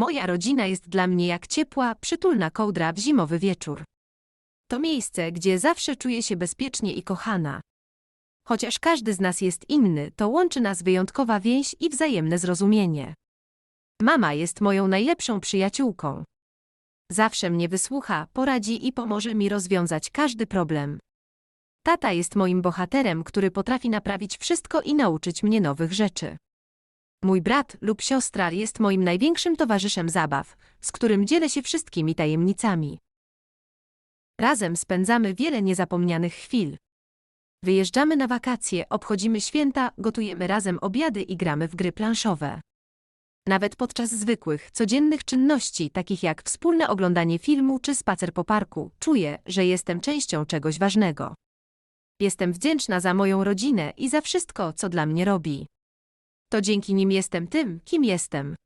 Moja rodzina jest dla mnie jak ciepła, przytulna kołdra w zimowy wieczór. To miejsce, gdzie zawsze czuję się bezpiecznie i kochana. Chociaż każdy z nas jest inny, to łączy nas wyjątkowa więź i wzajemne zrozumienie. Mama jest moją najlepszą przyjaciółką. Zawsze mnie wysłucha, poradzi i pomoże mi rozwiązać każdy problem. Tata jest moim bohaterem, który potrafi naprawić wszystko i nauczyć mnie nowych rzeczy. Mój brat lub siostra jest moim największym towarzyszem zabaw, z którym dzielę się wszystkimi tajemnicami. Razem spędzamy wiele niezapomnianych chwil. Wyjeżdżamy na wakacje, obchodzimy święta, gotujemy razem obiady i gramy w gry planszowe. Nawet podczas zwykłych, codziennych czynności, takich jak wspólne oglądanie filmu czy spacer po parku, czuję, że jestem częścią czegoś ważnego. Jestem wdzięczna za moją rodzinę i za wszystko, co dla mnie robi. To dzięki nim jestem tym, kim jestem.